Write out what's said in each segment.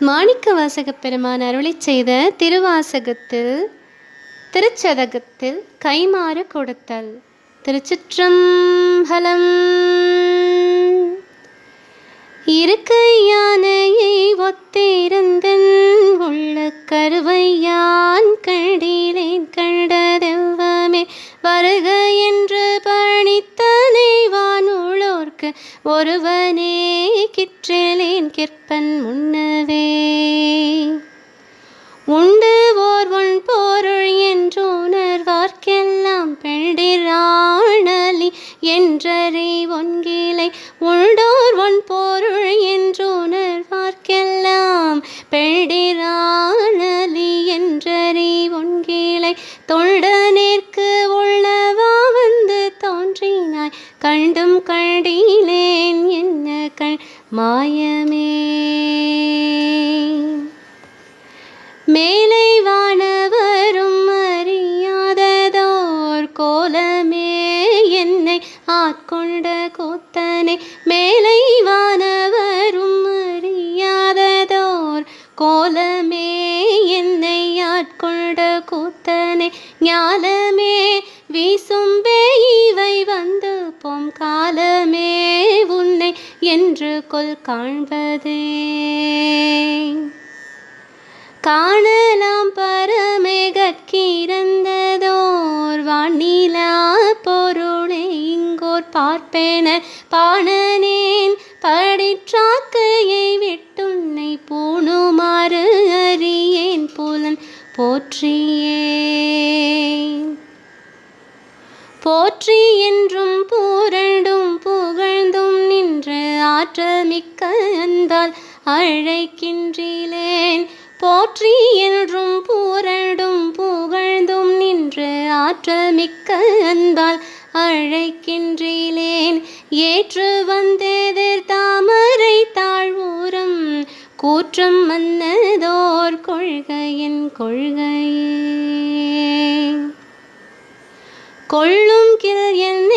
மாணிக்க வாசகப் பெருமான் அருளை செய்த திருவாசகத்தில் திருச்சதகத்தில் கைமாறு கொடுத்தல். திருச்சிற்றம்பலம். இருக்கை யானையை ஒத்திருந்தன் உள்ள கருவையான் கண்டிலேன் கண்டதெவ்வமே. வருக என்று பணித்தனை வானுளோர்க்கு ஒருவனே கிற்றேலேன் கிற்பன் முன்னவே. மாயமே. மேலை வானவரும் அறியாததோர் கோலமே. என்னை ஆட்கொண்ட கூத்தனை. மேலை வானவரும் அறியாததோர் கோலமே. என்னை ஆட்கொண்ட கூத்தனை. ஞாலமே வீச நின்று கொள் காண்பதே காணலாம் பரமேகற்கிறந்ததோர் வானிலா பொருளை இங்கோர் பார்ப்பேன. பாணனேன் படிற்றாக்கையை விட்டுன்னை பூணுமாறு அறியேன் புலன் போற்றியே. போற்றி என்றும் பூரண்டும் பூ ஆற்றமிக்க அன்பால் அழைக்கின்றிலேன் போற்றி என்றும் பூரண்டும் புகழ்ந்தும் நின்று ஆற்றமிக்க அன்பால் அழைக்கின்றிலேன் ஏற்று வந்தெதிர் தாமரை தாழ்வூரம் கூற்றம் மன்னதோர் கொள்கையின் கொள்கையே. கொள்ளும் கிள் என்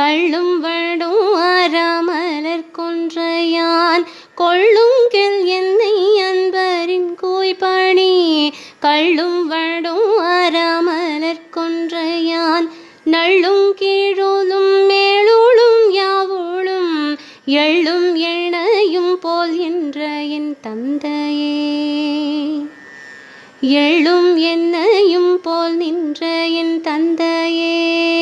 கள்ளும் வடும் அறமலர் கொன்றையான் கொள்ளும் கில் என்னை அன்பரின் கோய்பணி கள்ளும் வடும் அறமலர் கொன்றையான் நள்ளும் கீழோலும் மேலோளும் யாவோளும் எள்ளும் எண்ணையும் போல் என்ற என் தந்தையே. எள்ளும் என்னையும் போல் நின்ற என் தந்தையே.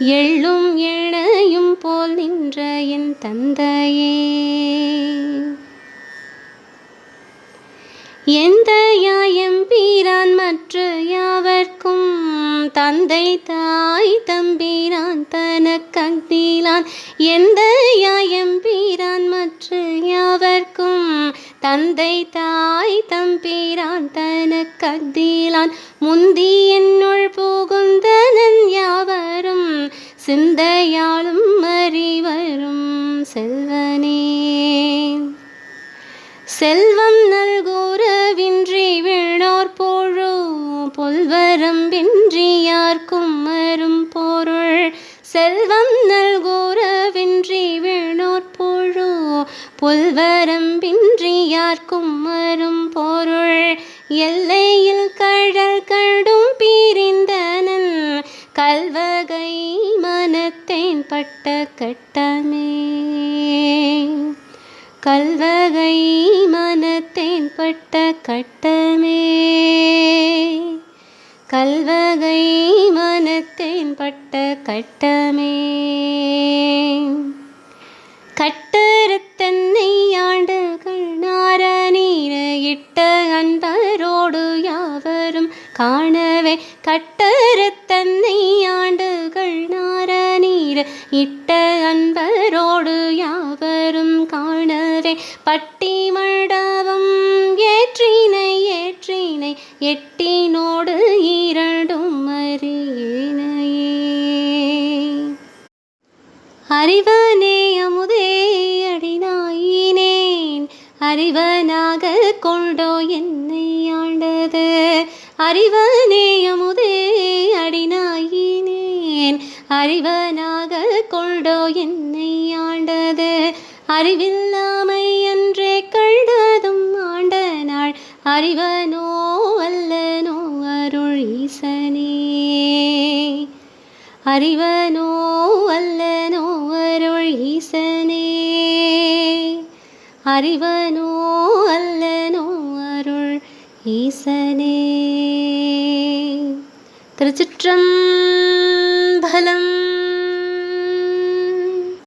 எள்ளும் எண்ணையும் போல் நின்ற என் தந்தையே. எந்த யாயம் பீரான் மற்ற யாவர்க்கும்? தந்தை தாய் தம்பீரான் தனக்கந்திலான் எந்த யாயம் சிந்தையாலும் அறிவரும் செல்வனே. செல்வம் நல்கூறவின்றி விழோர் போழோ பொல்வரம்பின்றி யார்க்கும் மறும் பொருள். செல்வம் நல்கூறவின்றி விழோர் போழோ புல்வரம்பின்றி யார்க்கும் மறும் பொருள். எல்லையில் கழல் கடும் பிரிந்தனன் கல்வகை தேன் பட்ட கட்டமே. கல்வகை மனத்தேன் பட்ட கட்டமே. கல்வகை மனத்தேன் பட்ட கட்டமே. கட்டறுத்தன்னை ஆண்டுகள் நார இட்ட அன்பரோடு யாவரும் காணவே கட்ட நீர இட்ட அன்பரோடு யாவரும் காணவே பட்டி மண்டபம் ஏற்றினை ஏற்றினை எட்டினோடு இரண்டும் அறியினையே அறிவனே அமுதே அடினாயினேன். அறிவனாக கொண்டோ என்னை ஆண்டது. அறிவனே அமுதே அறிவனாக கொண்டோ என்னை ஆண்டது. அறிவில்லாமை அன்றே கண்டதும் ஆண்ட நாள் அறிவனோ அல்லனோ அருள் ஈசனே. அறிவனோ அல்லனோ அருள் ஈசனே. அறிவனோ அல்லனோ அருள் ஈசனே. திருச்சிற்றம் திருச்சிற்றம்பலம்